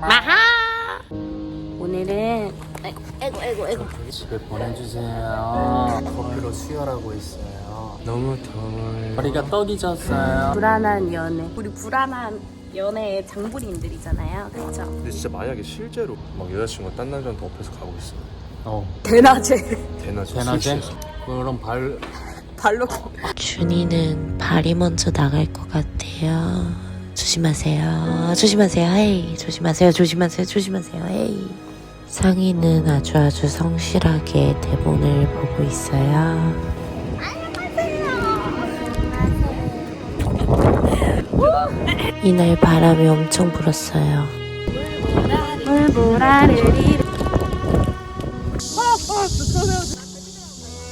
마하. 오늘은 아이고 아이고 아이고 아이고. 집에 보내주세요. 커피로 수혈하고 있어요. 너무 더워요. 머리가 떡이 졌어요. 불안한 연애. 우리 불안한 연애의 장본인들이잖아요. 그렇죠? 근데 진짜 만약에 실제로 막 여자친구가 딴 남자한테 업해서 가고 있어 어, 대낮에 대낮에 대낮에? 그럼 발 발로 준이는 발이 먼저 나갈 것 같아요. 조심하세요. 조심하세요. 헤이. 조심하세요. 조심하세요. 조심하세요. 헤이. 상희는 아주 아주 성실하게 대본을 보고 있어요. 이날 바람이 엄청 불었어요. 물보라를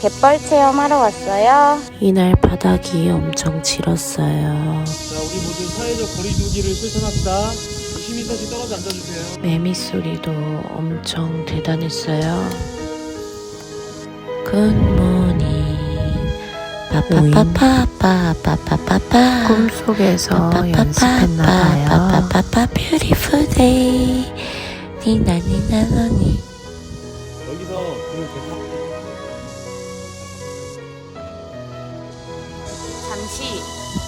갯벌 체험하러 왔어요. 이날 바닥이 엄청 질었어요. 자, 우리 모두 사회적 거리두기를 실천합시다. 서시 떨어져 앉아주세요. 매미 소리도 엄청 대단했어요. 굿모닝 빠빠빠빠빠빠빠빠 꿈속에서 연습했나봐요. 빠빠빠빠 뷰티풀 데이 니나 니나 너니 여기서 불을 계 속 잠시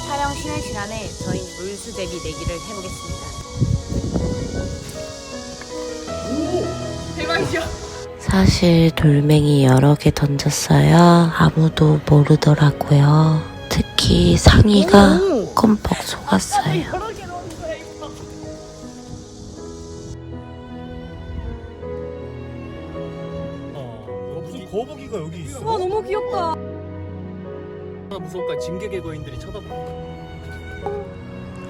촬영 쉬는 시간에 저희 물수제비 내기를 해보겠습니다. 사실 돌멩이 여러 개 던졌어요. 아무도 모르더라고요. 특히 상의가 껌뻑 속았어요. 어, 무슨 거북이가 여기 있어? 와 너무 귀엽다. 무서울까 징계 개거인들이 쳐다보고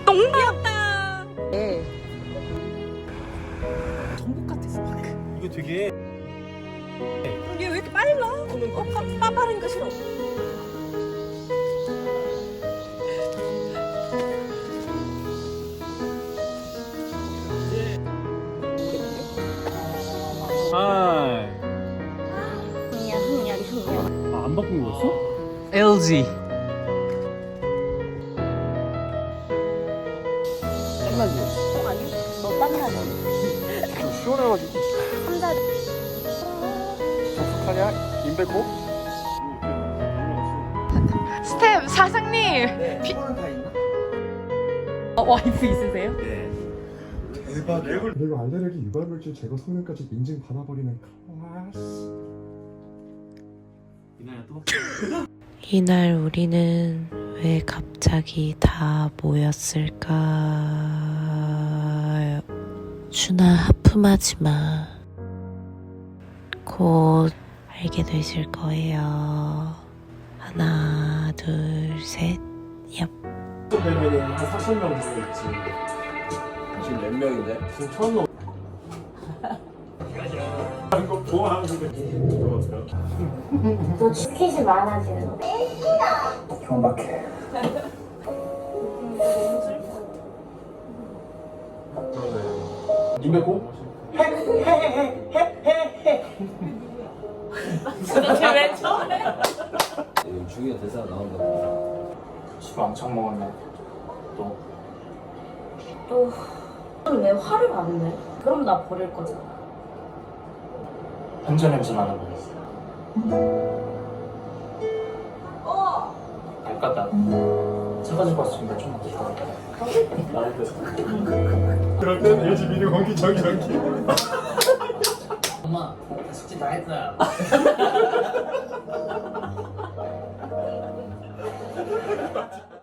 너무 귀엽다. 네. 전복 같았어 방금. 이거 되게 얘왜 이렇게 빨라? 어, 빠, 빠 빠른 거 싫어. 하이 흥이야 흥이야 흥이야. 아, 안 바꾼 거였어? LG 땀나지? 어 아니 너 땀나네. 좀 시원해가지고 혼자 어떡하냐? 임백호? 스텝 사장님. 어, 와이프 있으세요? 그리고 알레르기 유발물질 제거 성능까지 인증 받아버리는 클래스 이나야 또? 이날 우리는 왜 갑자기 다 모였을까요? 준아 하품하지 마. 곧 알게 되실 거예요. 하나, 둘, 셋, 얍. 한 4천 명 정도 있지 지금 몇 명인데? 지금 처음 너 스킨십 많아지는 거. 경박해 임백호? 지금 중요한 대사가 나온다고. 술 왕창 먹었네 또 또. 왜 화를 안 내? 그럼 나 버릴 거잖아. 근처 냄새 나는 거예요. 어! 다 사가지고 왔으니까 좀 기다려. 나올 때. 그럴 땐 LG 미니 공기 전기 전기. 엄마, 숙제 다 했어요.